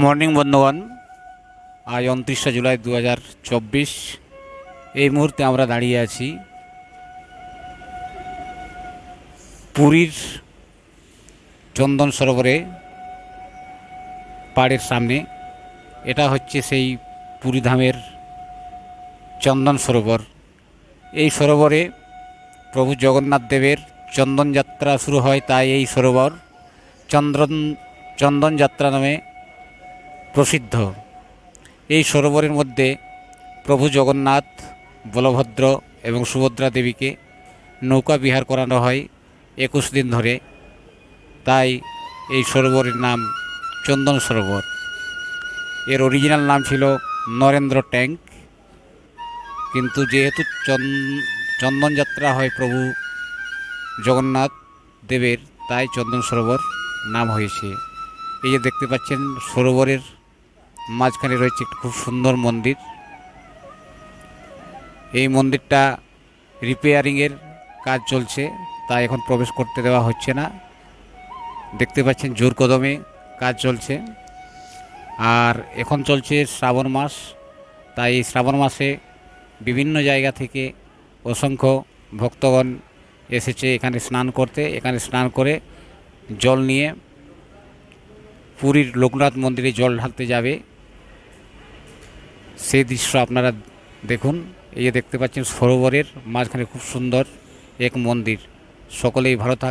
Morning বন্ধুগণ, আজ উনত্রিশে জুলাই দু হাজার চব্বিশ। এই মুহূর্তে আমরা দাঁড়িয়ে আছি পুরীর চন্দন সরোবরে পাড়ের সামনে। এটা হচ্ছে সেই পুরীধামের চন্দন সরোবর। এই সরোবরে প্রভু জগন্নাথ দেবের চন্দন যাত্রা শুরু হয় তাই এই সরোবর চন্দন যাত্রা নামে প্রসিদ্ধ। এই সরোবরের মধ্যে প্রভু জগন্নাথ, বলভদ্র এবং সুভদ্রা দেবীকে নৌকা বিহার করানো হয় একুশ দিন ধরে। তাই এই সরোবরের নাম চন্দন সরোবর। এর অরিজিনাল নাম ছিল নরেন্দ্র ট্যাঙ্ক কিন্তু যেহেতু চন- চন্দন যাত্রা হয় প্রভু জগন্নাথ দেবের, তাই চন্দন সরোবর নাম হয়েছে। এই যে দেখতে পাচ্ছেন, সরোবরের মাঝখানে রয়েছে একটি খুব সুন্দর মন্দির। এই মন্দিরটা রিপেয়ারিংয়ের কাজ চলছে, তাই এখন প্রবেশ করতে দেওয়া হচ্ছে না। দেখতে পাচ্ছেন জোর কদমে কাজ চলছে। আর এখন চলছে শ্রাবণ মাস, তাই এই শ্রাবণ মাসে বিভিন্ন জায়গা থেকে অসংখ্য ভক্তগণ এসেছে এখানে স্নান করতে। এখানে স্নান করে জল নিয়ে পুরীর লোকনাথ মন্দিরে জল ঢালতে যাবে। সেই দৃশ্য আপনারা দেখুন। এই যে দেখতে পাচ্ছেন সরোবরের মাঝখানে খুব সুন্দর এক মন্দির। সকলেই ভালো থাক